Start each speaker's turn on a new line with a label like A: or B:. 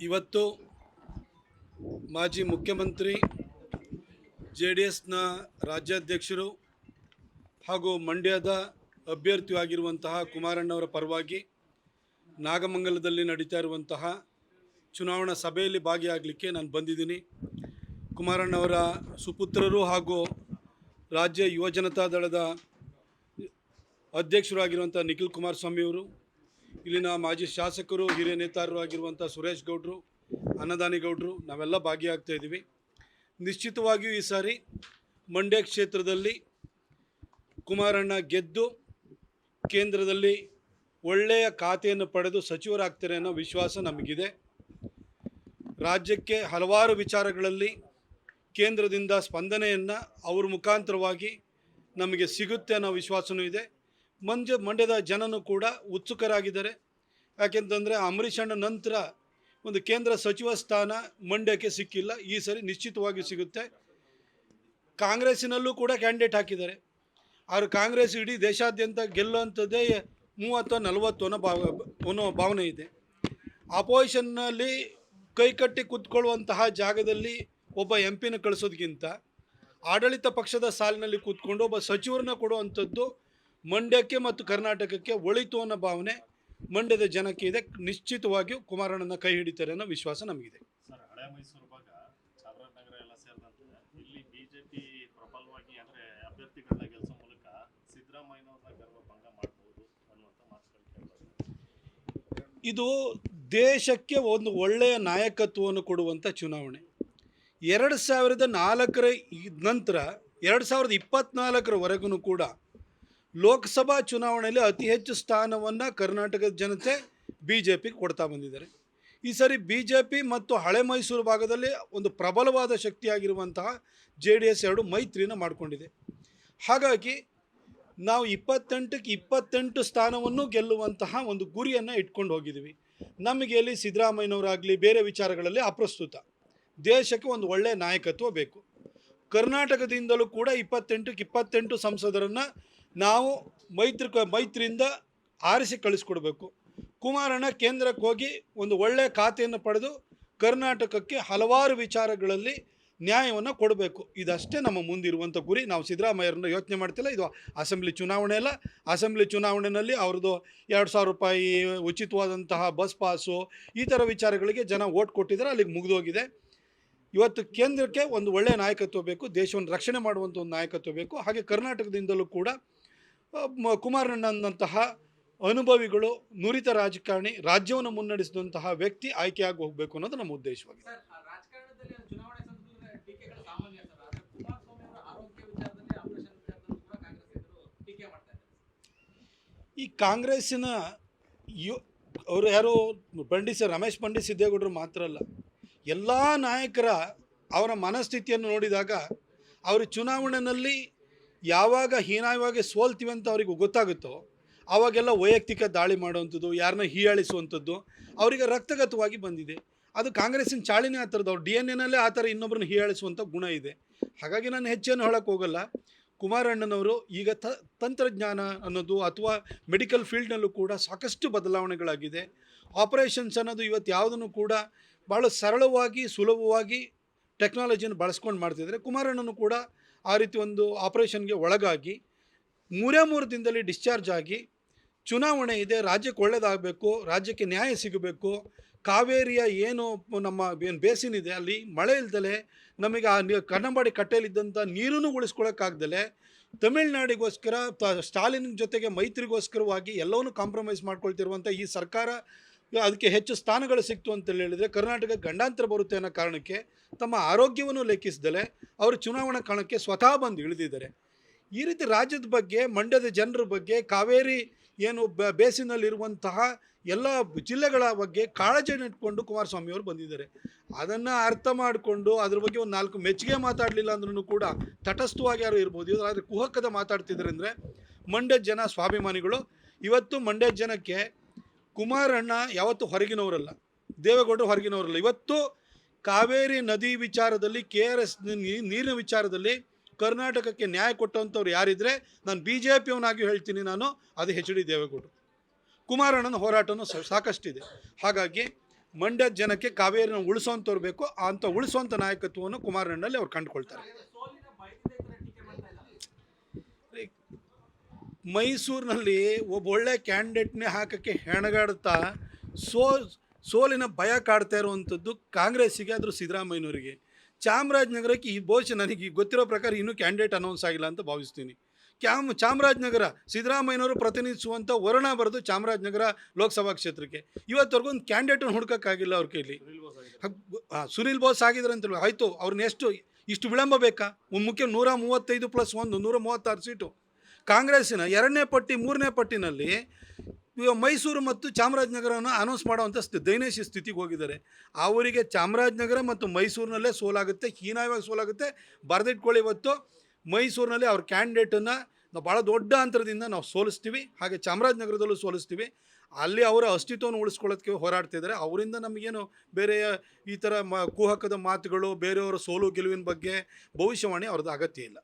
A: ಇವತ್ತು
B: ಮಾಜಿ ಮುಖ್ಯಮಂತ್ರಿ ಜೆ ಡಿ ಎಸ್ನ ರಾಜ್ಯಾಧ್ಯಕ್ಷರು ಹಾಗೂ ಮಂಡ್ಯದ ಅಭ್ಯರ್ಥಿಯಾಗಿರುವಂತಹ ಕುಮಾರಣ್ಣವರ ಪರವಾಗಿ ನಾಗಮಂಗಲದಲ್ಲಿ ನಡೀತಾ ಇರುವಂತಹ ಚುನಾವಣಾ ಸಭೆಯಲ್ಲಿ ಭಾಗಿಯಾಗಲಿಕ್ಕೆ ನಾನು ಬಂದಿದ್ದೀನಿ. ಕುಮಾರಣ್ಣವರ ಸುಪುತ್ರರು ಹಾಗೂ ರಾಜ್ಯ ಯುವ ಜನತಾ ದಳದ ಅಧ್ಯಕ್ಷರಾಗಿರುವಂಥ ನಿಖಿಲ್ ಕುಮಾರಸ್ವಾಮಿಯವರು ಇಲ್ಲಿನ ಮಾಜಿ ಶಾಸಕರು, ಹಿರಿಯ ನೇತಾರರು ಆಗಿರುವಂಥ ಸುರೇಶ್ ಗೌಡ್ರು, ಅನ್ನದಾನಿ ಗೌಡ್ರು, ನಾವೆಲ್ಲ ಭಾಗಿಯಾಗ್ತಾ ಇದ್ದೀವಿ. ನಿಶ್ಚಿತವಾಗಿಯೂ ಈ ಸಾರಿ ಮಂಡ್ಯ ಕ್ಷೇತ್ರದಲ್ಲಿ ಕುಮಾರಣ್ಣ ಗೆದ್ದು ಕೇಂದ್ರದಲ್ಲಿ ಒಳ್ಳೆಯ ಖಾತೆಯನ್ನು ಪಡೆದು ಸಚಿವರಾಗ್ತಾರೆ ಅನ್ನೋ ವಿಶ್ವಾಸ ನಮಗಿದೆ. ರಾಜ್ಯಕ್ಕೆ ಹಲವಾರು ವಿಚಾರಗಳಲ್ಲಿ ಕೇಂದ್ರದಿಂದ ಸ್ಪಂದನೆಯನ್ನು ಅವ್ರ ಮುಖಾಂತರವಾಗಿ ನಮಗೆ ಸಿಗುತ್ತೆ ಅನ್ನೋ ವಿಶ್ವಾಸವೂ ಇದೆ. ಮಂಜ ಮಂಡ್ಯದ ಜನನು ಕೂಡ ಉತ್ಸುಕರಾಗಿದ್ದಾರೆ. ಯಾಕೆಂತಂದರೆ ಅಂಬರೀಷ್ ಅಣ್ಣ ನಂತರ ಒಂದು ಕೇಂದ್ರ ಸಚಿವ ಸ್ಥಾನ ಮಂಡ್ಯಕ್ಕೆ ಸಿಕ್ಕಿಲ್ಲ. ಈ ಸರಿ ನಿಶ್ಚಿತವಾಗಿ ಸಿಗುತ್ತೆ. ಕಾಂಗ್ರೆಸ್ಸಿನಲ್ಲೂ ಕೂಡ ಕ್ಯಾಂಡಿಡೇಟ್ ಹಾಕಿದ್ದಾರೆ. ಅವರು ಕಾಂಗ್ರೆಸ್ ಇಡೀ ದೇಶಾದ್ಯಂತ ಗೆಲ್ಲುವಂಥದ್ದೇ ಮೂವತ್ತು, ನಲವತ್ತು ಅನ್ನೋ ಭಾವ, ಅನ್ನೋ ಭಾವನೆ ಇದೆ. ಅಪೋಸಿಷನ್ನಲ್ಲಿ ಕೈಕಟ್ಟಿ ಕೂತ್ಕೊಳ್ಳುವಂತಹ ಜಾಗದಲ್ಲಿ ಒಬ್ಬ ಎಂ ಪಿನ ಕಳಿಸೋದಕ್ಕಿಂತ ಆಡಳಿತ ಪಕ್ಷದ ಸಾಲಿನಲ್ಲಿ ಕೂತ್ಕೊಂಡು ಒಬ್ಬ ಸಚಿವರನ್ನ ಕೊಡುವಂಥದ್ದು ಮಂಡ್ಯಕ್ಕೆ ಮತ್ತು ಕರ್ನಾಟಕಕ್ಕೆ ಒಳಿತು ಅನ್ನೋ ಭಾವನೆ ಮಂಡ್ಯದ ಜನಕ್ಕೆ ಇದೆ. ನಿಶ್ಚಿತವಾಗಿಯೂ ಕುಮಾರಣ್ಣನ ಕೈ ಹಿಡಿತಾರೆ ಅನ್ನೋ ವಿಶ್ವಾಸ ನಮಗಿದೆ. ಇದು ದೇಶಕ್ಕೆ ಒಂದು ಒಳ್ಳೆಯ ನಾಯಕತ್ವವನ್ನು ಕೊಡುವಂಥ ಚುನಾವಣೆ. ಎರಡು ಸಾವಿರದ ನಾಲ್ಕರ ನಂತರ ಎರಡು ಸಾವಿರದ ಇಪ್ಪತ್ತ್ನಾಲ್ಕರವರೆಗೂ ಕೂಡ ಲೋಕಸಭಾ ಚುನಾವಣೆಯಲ್ಲಿ ಅತಿ ಹೆಚ್ಚು ಸ್ಥಾನವನ್ನು ಕರ್ನಾಟಕದ ಜನತೆ ಬಿ ಜೆ ಪಿಗೆ ಕೊಡ್ತಾ ಬಂದಿದ್ದಾರೆ. ಈ ಸರಿ ಬಿ ಜೆ ಪಿ ಮತ್ತು ಹಳೆ ಮೈಸೂರು ಭಾಗದಲ್ಲಿ ಒಂದು ಪ್ರಬಲವಾದ ಶಕ್ತಿಯಾಗಿರುವಂತಹ ಜೆ ಡಿ ಎಸ್ ಎರಡು ಮೈತ್ರಿನ ಮಾಡಿಕೊಂಡಿದೆ. ಹಾಗಾಗಿ ನಾವು ಇಪ್ಪತ್ತೆಂಟಕ್ಕೆ ಇಪ್ಪತ್ತೆಂಟು ಸ್ಥಾನವನ್ನು ಗೆಲ್ಲುವಂತಹ ಒಂದು ಗುರಿಯನ್ನು ಇಟ್ಕೊಂಡು ಹೋಗಿದ್ದೀವಿ. ನಮಗೆ ಇಲ್ಲಿ ಸಿದ್ದರಾಮಯ್ಯನವರಾಗಲಿ ಬೇರೆ ವಿಚಾರಗಳಲ್ಲಿ ಅಪ್ರಸ್ತುತ. ದೇಶಕ್ಕೆ ಒಂದು ಒಳ್ಳೆಯ ನಾಯಕತ್ವ ಬೇಕು. ಕರ್ನಾಟಕದಿಂದಲೂ ಕೂಡ ಇಪ್ಪತ್ತೆಂಟಕ್ಕೆ ಇಪ್ಪತ್ತೆಂಟು ಸಂಸದರನ್ನು ನಾವು ಮೈತ್ರಿ ಮೈತ್ರಿಯಿಂದ ಆರಿಸಿ ಕಳಿಸ್ಕೊಡ್ಬೇಕು. ಕುಮಾರಣ್ಣ ಕೇಂದ್ರಕ್ಕೆ ಹೋಗಿ ಒಂದು ಒಳ್ಳೆಯ ಖಾತೆಯನ್ನು ಪಡೆದು ಕರ್ನಾಟಕಕ್ಕೆ ಹಲವಾರು ವಿಚಾರಗಳಲ್ಲಿ ನ್ಯಾಯವನ್ನು ಕೊಡಬೇಕು. ಇದಷ್ಟೇ ನಮ್ಮ ಮುಂದಿರುವಂಥ ಗುರಿ. ನಾವು ಸಿದ್ದರಾಮಯ್ಯರನ್ನ ಯೋಚನೆ ಮಾಡ್ತಿಲ್ಲ. ಇದು ಅಸೆಂಬ್ಲಿ ಚುನಾವಣೆ ಅಲ್ಲ. ಅಸೆಂಬ್ಲಿ ಚುನಾವಣೆಯಲ್ಲಿ ಅವ್ರದ್ದು ಎರಡು ಸಾವಿರ ರೂಪಾಯಿ ಉಚಿತವಾದಂತಹ ಬಸ್ ಪಾಸು, ಈ ಥರ ವಿಚಾರಗಳಿಗೆ ಜನ ಓಟ್ ಕೊಟ್ಟಿದ್ದಾರೆ. ಅಲ್ಲಿಗೆ ಮುಗಿದೋಗಿದೆ. ಇವತ್ತು ಕೇಂದ್ರಕ್ಕೆ ಒಂದು ಒಳ್ಳೆಯ ನಾಯಕತ್ವ ಬೇಕು. ದೇಶವನ್ನು ರಕ್ಷಣೆ ಮಾಡುವಂಥ ಒಂದು ನಾಯಕತ್ವ ಬೇಕು. ಹಾಗೆ ಕರ್ನಾಟಕದಿಂದಲೂ ಕೂಡ ಕುಮಾರಣ್ಣನಂತಹ ಅನುಭವಿಗಳು ನುರಿತ ರಾಜಕಾರಣಿ ರಾಜ್ಯವನ್ನು ಮುನ್ನಡೆಸಿದಂತಹ ವ್ಯಕ್ತಿ ಆಯ್ಕೆಯಾಗಿ ಹೋಗಬೇಕು ಅನ್ನೋದು ನಮ್ಮ ಉದ್ದೇಶವಾಗಿದೆ. ಈ ಕಾಂಗ್ರೆಸ್ಸಿನ ಯು ಅವರು ಯಾರು? ಬಂಡಿಸ ರಮೇಶ್ ಪಂಡಿತ್ ಸಿದ್ದೇಗೌಡರು ಮಾತ್ರ ಅಲ್ಲ. ಎಲ್ಲ ನಾಯಕರ ಅವರ ಮನಸ್ಥಿತಿಯನ್ನು ನೋಡಿದಾಗ ಅವರು ಚುನಾವಣೆಯಲ್ಲಿ ಯಾವಾಗ ಹೀನಾಯವಾಗಿ ಸೋಲ್ತೀವಿ ಅಂತ ಅವ್ರಿಗೆ ಗೊತ್ತಾಗುತ್ತೋ, ಆವಾಗೆಲ್ಲ ವೈಯಕ್ತಿಕ ದಾಳಿ ಮಾಡುವಂಥದ್ದು, ಯಾರನ್ನ ಹೀಯಾಳಿಸುವಂಥದ್ದು, ಅವರಿಗೆ ರಕ್ತಗತವಾಗಿ ಬಂದಿದೆ. ಅದು ಕಾಂಗ್ರೆಸ್ಸಿನ ಚಾಳಿನೇ ಆ ಥರದ್ದು. ಅವ್ರು ಡಿ ಎನ್ ಎನಲ್ಲೇ ಆ ಥರ ಇನ್ನೊಬ್ಬರನ್ನ ಹೀಯಾಳಿಸುವಂಥ ಗುಣ ಇದೆ. ಹಾಗಾಗಿ ನಾನು ಹೆಚ್ಚೇನು ಹೇಳೋಕ್ಕೆ ಹೋಗಲ್ಲ. ಕುಮಾರಣ್ಣನವರು ಈಗ ತ, ತಂತ್ರಜ್ಞಾನ ಅನ್ನೋದು ಅಥವಾ ಮೆಡಿಕಲ್ ಫೀಲ್ಡ್ನಲ್ಲೂ ಕೂಡ ಸಾಕಷ್ಟು ಬದಲಾವಣೆಗಳಾಗಿದೆ. ಆಪರೇಷನ್ಸ್ ಅನ್ನೋದು ಇವತ್ತು ಯಾವುದನ್ನು ಕೂಡ ಭಾಳ ಸರಳವಾಗಿ, ಸುಲಭವಾಗಿ ಟೆಕ್ನಾಲಜಿಯನ್ನು ಬಳಸ್ಕೊಂಡು ಮಾಡ್ತಿದ್ರೆ ಕುಮಾರಣ್ಣನು ಕೂಡ ಆ ರೀತಿ ಒಂದು ಆಪರೇಷನ್ಗೆ ಒಳಗಾಗಿ ಮೂರೇ ಮೂರು ದಿನದಲ್ಲಿ ಡಿಸ್ಚಾರ್ಜ್ ಆಗಿ ಚುನಾವಣೆ ಇದೆ, ರಾಜ್ಯಕ್ಕೆ ಒಳ್ಳೆಯದಾಗಬೇಕು ರಾಜ್ಯಕ್ಕೆ ನ್ಯಾಯ ಸಿಗಬೇಕು, ಕಾವೇರಿಯ ಏನು ನಮ್ಮ ಏನು ಬೇಸಿನ್ ಇದೆ, ಅಲ್ಲಿ ಮಳೆ ಇಲ್ದಲೆ ನಮಗೆ ಆ ಕನ್ನಂಬಾಡಿ ಕಟ್ಟೆಯಲ್ಲಿದ್ದಂಥ ನೀರನ್ನು ಉಳಿಸ್ಕೊಳೋಕ್ಕಾಗ್ದಲೆ ತಮಿಳ್ನಾಡಿಗೋಸ್ಕರ ಸ್ಟಾಲಿನ್ ಜೊತೆಗೆ ಮೈತ್ರಿಗೋಸ್ಕರವಾಗಿ ಎಲ್ಲವನ್ನೂ ಕಾಂಪ್ರಮೈಸ್ ಮಾಡ್ಕೊಳ್ತಿರುವಂಥ ಈ ಸರ್ಕಾರ ಅದಕ್ಕೆ ಹೆಚ್ಚು ಸ್ಥಾನಗಳು ಸಿಕ್ತು ಅಂತೇಳಿ ಹೇಳಿದರೆ ಕರ್ನಾಟಕ ಗಂಡಾಂತರ ಬರುತ್ತೆ ಅನ್ನೋ ಕಾರಣಕ್ಕೆ ತಮ್ಮ ಆರೋಗ್ಯವನ್ನು ಲೆಕ್ಕಿಸದಲೆ ಅವರು ಚುನಾವಣಾ ಕಾರಣಕ್ಕೆ ಸ್ವತಃ ಬಂದು ಇಳಿದಿದ್ದಾರೆ. ಈ ರೀತಿ ರಾಜ್ಯದ ಬಗ್ಗೆ, ಮಂಡ್ಯದ ಜನರ ಬಗ್ಗೆ, ಕಾವೇರಿ ಏನು ಬ, ಬೇಸಿನಲ್ಲಿರುವಂತಹ ಎಲ್ಲ ಜಿಲ್ಲೆಗಳ ಬಗ್ಗೆ ಕಾಳಜಿಯನ್ನು ಇಟ್ಕೊಂಡು ಕುಮಾರಸ್ವಾಮಿ ಅವರು ಬಂದಿದ್ದಾರೆ. ಅದನ್ನು ಅರ್ಥ ಮಾಡಿಕೊಂಡು ಅದ್ರ ಬಗ್ಗೆ ಒಂದು ನಾಲ್ಕು ಮೆಚ್ಚುಗೆ ಮಾತಾಡಲಿಲ್ಲ ಅಂದ್ರೂ ಕೂಡ ತಟಸ್ಥವಾಗಿ ಯಾರು ಇರ್ಬೋದು. ಆದರೆ ಕುಹಕದ ಮಾತಾಡ್ತಿದ್ದಾರೆ ಅಂದರೆ ಮಂಡ್ಯದ ಜನ ಸ್ವಾಭಿಮಾನಿಗಳು. ಇವತ್ತು ಮಂಡ್ಯದ ಜನಕ್ಕೆ ಕುಮಾರಣ್ಣ ಯಾವತ್ತು ಹೊರಗಿನವರಲ್ಲ, ದೇವೇಗೌಡರು ಹೊರಗಿನವರಲ್ಲ. ಇವತ್ತು ಕಾವೇರಿ ನದಿ ವಿಚಾರದಲ್ಲಿ, ಕೆ ಆರ್ ಎಸ್ ನೀರಿನ ವಿಚಾರದಲ್ಲಿ ಕರ್ನಾಟಕಕ್ಕೆ ನ್ಯಾಯ ಕೊಟ್ಟಂಥವ್ರು ಯಾರಿದ್ರೆ ನಾನು ಬಿ ಜೆ ಪಿಯವನಾಗಿ ಹೇಳ್ತೀನಿ ನಾನು, ಅದು ಎಚ್ ಡಿ ದೇವೇಗೌಡರು. ಕುಮಾರಣ್ಣನ ಹೋರಾಟನೂ ಸಾಕಷ್ಟಿದೆ. ಹಾಗಾಗಿ ಮಂಡ್ಯದ ಜನಕ್ಕೆ ಕಾವೇರಿನ ಉಳಿಸೋಂಥವ್ರು ಬೇಕು ಅಂಥ ಉಳಿಸುವಂಥ ನಾಯಕತ್ವವನ್ನು ಕುಮಾರಣ್ಣಲ್ಲಿ ಅವ್ರು ಕಂಡುಕೊಳ್ತಾರೆ. ಮೈಸೂರಿನಲ್ಲಿ ಒಬ್ಬ ಒಳ್ಳೆ ಕ್ಯಾಂಡಿಡೇಟ್ನೇ ಹಾಕೋಕ್ಕೆ ಹೆಣಗಾಡ್ತಾ ಸೋ ಸೋಲಿನ ಭಯ ಕಾಡ್ತಾ ಇರುವಂಥದ್ದು ಕಾಂಗ್ರೆಸ್ಸಿಗೆ ಆದರೂ ಸಿದ್ದರಾಮಯ್ಯನವರಿಗೆ. ಚಾಮರಾಜನಗರಕ್ಕೆ ಈ ಬಹುಶಃ ನನಗೆ ಗೊತ್ತಿರೋ ಪ್ರಕಾರ ಇನ್ನೂ ಕ್ಯಾಂಡಿಡೇಟ್ ಅನೌನ್ಸ್ ಆಗಿಲ್ಲ ಅಂತ ಭಾವಿಸ್ತೀನಿ. ಕ್ಯಾಮ್ ಚಾಮರಾಜನಗರ ಸಿದ್ದರಾಮಯ್ಯನವರು ಪ್ರತಿನಿಧಿಸುವಂಥ ವರ್ಣ ಬರೆದು ಚಾಮರಾಜನಗರ ಲೋಕಸಭಾ ಕ್ಷೇತ್ರಕ್ಕೆ. ಇವತ್ತವರೆಗೂ ಒಂದು ಕ್ಯಾಂಡಿಡೇಟನ್ನು ಹುಡ್ಕೋಕ್ಕಾಗಿಲ್ಲ ಅವ್ರ ಕೈಲಿ.
A: ಸುನಿಲ್ ಬೋಸ್ ಆಗಿದ್ದಾರೆ.
B: ಅಂತ ಆಯಿತು ಅವ್ರನ್ನ ಎಷ್ಟು ಇಷ್ಟು ವಿಳಂಬ ಬೇಕಾ? ಒಂದು ಮುಖ್ಯ ನೂರ ಮೂವತ್ತೈದು ಪ್ಲಸ್ ಒಂದು ನೂರ ಮೂವತ್ತಾರು ಸೀಟು. ಕಾಂಗ್ರೆಸ್ಸಿನ ಎರಡನೇ ಪಟ್ಟಿ, ಮೂರನೇ ಪಟ್ಟಿನಲ್ಲಿ ಮೈಸೂರು ಮತ್ತು ಚಾಮರಾಜನಗರವನ್ನು ಅನೌನ್ಸ್ ಮಾಡುವಂಥ ಸ್ಥಿ ದೈನೇಶಿ ಸ್ಥಿತಿಗೆ ಹೋಗಿದ್ದಾರೆ. ಅವರಿಗೆ ಚಾಮರಾಜನಗರ ಮತ್ತು ಮೈಸೂರಿನಲ್ಲೇ ಸೋಲಾಗುತ್ತೆ. ಹೀನಾಯವಾಗಿ ಸೋಲಾಗುತ್ತೆ. ಬರೆದಿಟ್ಕೊಳ್ಳಿ ಇವತ್ತು. ಮೈಸೂರಿನಲ್ಲಿ ಅವ್ರ ಕ್ಯಾಂಡಿಡೇಟನ್ನು ನಾವು ಭಾಳ ದೊಡ್ಡ ಅಂತರದಿಂದ ನಾವು ಸೋಲಿಸ್ತೀವಿ. ಹಾಗೆ ಚಾಮರಾಜನಗರದಲ್ಲೂ ಸೋಲಿಸ್ತೀವಿ. ಅಲ್ಲಿ ಅವರ ಅಸ್ತಿತ್ವವನ್ನು ಉಳಿಸ್ಕೊಳ್ಳೋದಕ್ಕೆ ಹೋರಾಡ್ತಿದ್ದಾರೆ ಅವರಿಂದ ನಮಗೇನು ಬೇರೆ ಈ ಥರ ಮ, ಕುಹಕದ ಮಾತುಗಳು, ಬೇರೆಯವರ ಸೋಲು ಗೆಲುವಿನ ಬಗ್ಗೆ ಭವಿಷ್ಯವಾಣಿ ಅವ್ರದ್ದು ಅಗತ್ಯ ಇಲ್ಲ.